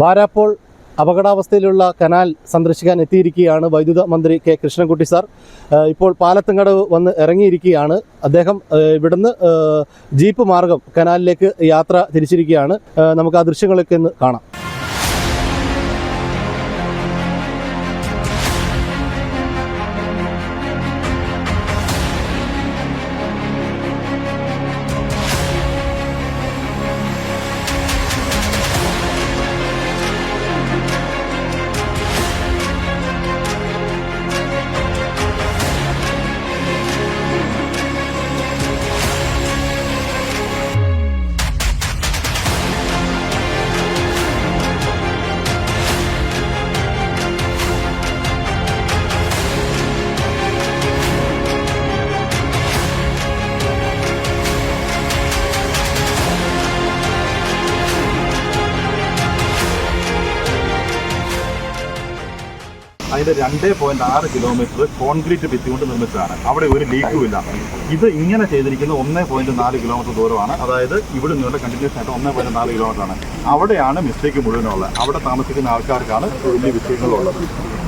Barapole അപകടാവസ്ഥയിലുള്ള canal സന്ദർശിക്കാൻ എത്തിയിരിക്കുകയാണ് വൈദ്യുത മന്ത്രി കെ കൃഷ്ണൻകുട്ടി സാർ. ഇപ്പോൾ പാലത്തങ്കടവ് വന്ന് ഇറങ്ങിയിരിക്കുകയാണ്. അദ്ദേഹം ഇവിടുന്ന് ജീപ്പ് മാർഗം കനാലിലേക്ക് യാത്ര തിരിച്ചിരിക്കുകയാണ്. നമുക്ക് ആ ദൃശ്യങ്ങളൊക്കെ ഒന്ന് കാണാം. അതിന്റെ രണ്ടേ പോയിന്റ് ആറ് കിലോമീറ്റർ കോൺക്രീറ്റ് ഭിത്തി കൊണ്ട് നിർമ്മിച്ചതാണ്. അവിടെ ഒരു ലീക്കും ഇല്ല. ഇത് ഇങ്ങനെ ചെയ്തിരിക്കുന്ന ഒന്നേ പോയിന്റ് നാല് കിലോമീറ്റർ ദൂരമാണ്. അതായത് ഇവിടെ നിന്നുള്ള കണ്ടിന്യൂസ് ആയിട്ട് ഒന്നേ പോയിന്റ് നാല് കിലോമീറ്റർ ആണ്. അവിടെയാണ് മിസ്റ്റേക്ക് മുഴുവനുള്ളത്. അവിടെ താമസിക്കുന്ന ആൾക്കാർക്കാണ് വലിയ വിഷയങ്ങളുള്ളത്.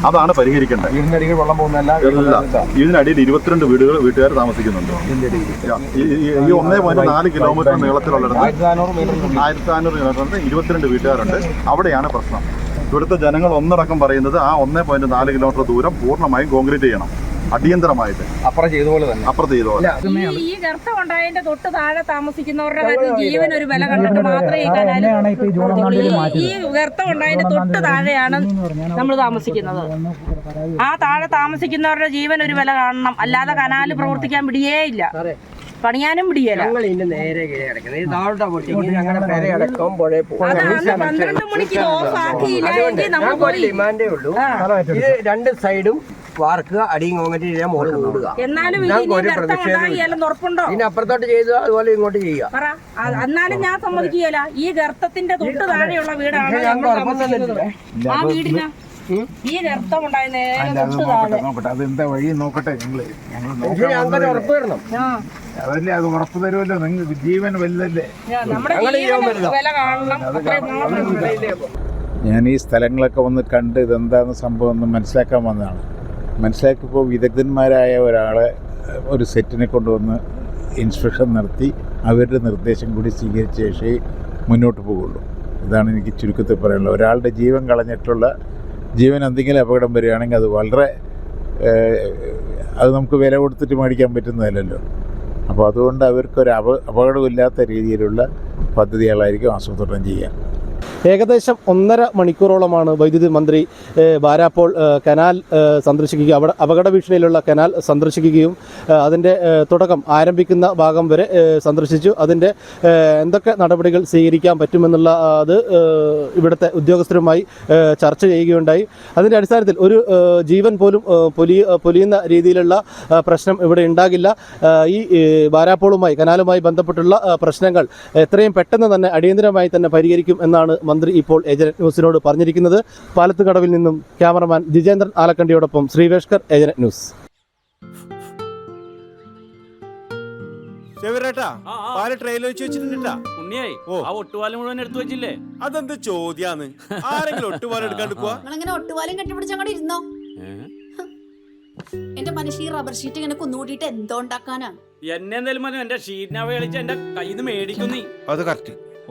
അതാണ് പരിഹരിക്കേണ്ടത്. ഇതിനടിയിൽ വെള്ളം പോകുന്നതല്ല ഇതിനടിയിൽ ഇരുപത്തിരണ്ട് വീടുകൾ വീട്ടുകാർ താമസിക്കുന്നുണ്ട്. ഈ- ഒന്നേ പോയിന്റ് നാല് കിലോമീറ്റർ നീളത്തിലുള്ള ആയിരത്തി നാനൂറ് മീറ്റർ ആയിരത്തി നാനൂറ് കിലോമീറ്ററിന് ഇരുപത്തിരണ്ട് വീട്ടുകാരുണ്ട്. അവിടെയാണ് പ്രശ്നം. ഇവിടുത്തെ ജനങ്ങൾ ഒന്നടക്കം പറയുന്നത് ആ ഒന്നേ പോയിന്റ് നാല് കിലോമീറ്റർ ദൂരം പൂർണമായും കോൺക്രീറ്റ് ചെയ്യണം. അടിയന്തരമായിട്ട്. അപ്പുറം ചെയ്ത പോലെ തന്നെ. ഈ ഈ ഗർത്തം ഉണ്ടായതിന്റെ തൊട്ട് താഴെ താമസിക്കുന്നവരുടെ കാര്യം ജീവൻ ഒരു വില കണ്ടിട്ട് മാത്രമേ ഈ ഗർത്തം ഉണ്ടായതിന്റെ തൊട്ട് താഴെയാണ് നമ്മൾ താമസിക്കുന്നത്. ആ താഴെ താമസിക്കുന്നവരുടെ ജീവൻ ഒരു വില കാണണം. അല്ലാതെ കനാല് പ്രവർത്തിക്കാൻ പിടിയേ ഇല്ല പണിയാനും പിടിയല്ല ഞങ്ങൾ ഇതിന്റെ നേരെ കീഴേ കിടക്കുന്നത് ഈ താഴോട്ടാ പൊട്ടിയെങ്കിൽ ഞങ്ങളുടെ പേരെ അടക്കം പുഴയിൽ അതാണ് പന്ത്രണ്ട് മണിക്ക് ഇത് ഓഫ് ആക്കിയില്ല എങ്കിൽ നമ്മൾ ഞങ്ങൾക്ക് പോയി. ഡിമാൻഡേ ഉള്ളൂ. ഇത് രണ്ട് സൈഡും വാർക്കുക അടിയും കോങ്ങറ്റിന്റെ മുകളിൽ കൂടുക എന്നാലും ഇനി ഞങ്ങൾക്ക് ഒരു ഗർത്തം പ്രതിഷേധവും ഉണ്ടാകിയാലെന്ന് ഉറപ്പുണ്ടോ? ഇതിന് അപ്പുറത്തോട്ട് ചെയ്തു അതുപോലെ ഇങ്ങോട്ട് ചെയ്യുക. പറ. അ- എന്നാലും ഞാൻ സമ്മതിക്കുകയില്ല. ഈ ഗർത്തത്തിന്റെ തൊട്ട് താഴെയുള്ള വീടാണ് ഞങ്ങൾ ആ വീടിന് ഈ അതെന്താ വഴി നോക്കട്ടെ ഞങ്ങൾ ഉറപ്പ് തരണം ആ, അതല്ലേ അത് ഉറപ്പ് തരുമല്ലോ. നിങ്ങൾക്ക് ജീവൻ ഞാൻ- ഈ സ്ഥലങ്ങളൊക്കെ വന്ന് കണ്ട് ഇതെന്താണ് സംഭവം എന്ന് മനസ്സിലാക്കാൻ വന്നതാണ്. മനസ്സിലാക്കിയപ്പോൾ വിദഗ്ധന്മാരായ ഒരാളെ ഒരു സെറ്റിനെ കൊണ്ടുവന്ന് ഇൻസ്പെക്ഷൻ നടത്തി അവരുടെ നിർദ്ദേശം കൂടി സ്വീകരിച്ച ശേഷമേ മുന്നോട്ട് പോകുള്ളൂ. ഇതാണ് എനിക്ക് ചുരുക്കത്തിൽ പറയാനുള്ളത്. ഒരാളുടെ ജീവൻ കളഞ്ഞിട്ടുള്ള ജീവൻ എന്തെങ്കിലും അപകടം വരികയാണെങ്കിൽ അത് വളരെ അത് നമുക്ക് വില കൊടുത്തിട്ട് മേടിക്കാൻ പറ്റുന്നതല്ലല്ലോ. അപ്പോൾ അതുകൊണ്ട് അവർക്കൊരു അപ അപകടമില്ലാത്ത രീതിയിലുള്ള പദ്ധതികളായിരിക്കും ആസൂത്രണം ചെയ്യുക. ഏകദേശം ഒന്നര മണിക്കൂറോളമാണ് വൈദ്യുതി മന്ത്രി ബാരാപ്പോൾ കനാൽ സന്ദർശിക്കുകയും അവിടെ അപകട ഭീഷണിയിലുള്ള കനാൽ സന്ദർശിക്കുകയും അതിന്റെ തുടക്കം ആരംഭിക്കുന്ന ഭാഗം വരെ സന്ദർശിച്ചു. അതിന്റെ എന്തൊക്കെ നടപടികൾ സ്വീകരിക്കാൻ പറ്റുമെന്നുള്ള അത് ഇവിടുത്തെ ഉദ്യോഗസ്ഥരുമായി ചർച്ച ചെയ്യുകയുണ്ടായി. അതിന്റെ അടിസ്ഥാനത്തിൽ ഒരു ജീവൻ പോലും പൊലിയ പൊലി പൊലിയുന്ന രീതിയിലുള്ള പ്രശ്നം ഇവിടെ ഉണ്ടാകില്ല. ഈ ബാരാപ്പോളുമായി കനാലുമായി ബന്ധപ്പെട്ടുള്ള പ്രശ്നങ്ങൾ എത്രയും പെട്ടെന്ന് തന്നെ അടിയന്തരമായി തന്നെ പരിഹരിക്കും എന്നാണ് മന്ത്രി ഇപ്പോൾ ഏജന്റ് ന്യൂസിനോട് പറഞ്ഞിരിക്കുന്നത്. പാലത്തുകടവിൽ നിന്നും ക്യാമറമാൻ ജിജേന്ദ്രൻ ആലക്കണ്ടിയോടൊപ്പം ശ്രീവേഷ്കർ ഏജന്റ് ന്യൂസ്. ചെവിരേട്ടാ പാൽ ട്രെയിലർ വെച്ച് വെച്ചിട്ടുണ്ടാ ഉണ്ണിയായി ആ ഒട്ടുപാലം മുഴുവൻ എടുത്തു വെച്ചില്ലേ? അതെന്ത് ചോദ്യാന്ന്? ആരെങ്കിലും ഒട്ടുപാലം എടുക്കാണ്ട് പോവാ? നിങ്ങളിങ്ങനെ ഒട്ടുപാലും കെട്ടിപ്പിടിച്ച് അങ്ങോട്ട് ഇരുന്നോ? എന്റെ മനുഷ്യ ഈ റബ്ബർ ഷീറ്റ് ഇങ്ങനെ കുന്നുകൂട്ടിയിട്ട് എന്തോ ഉണ്ടാക്കാനാ? എന്നെ എന്തായാലും എന്റെ ഷീറ്റിനെ കളിച്ച് എന്റെ കയ്യിൽ നിന്ന് മേടിക്കുന്നു അത് കറക്റ്റ്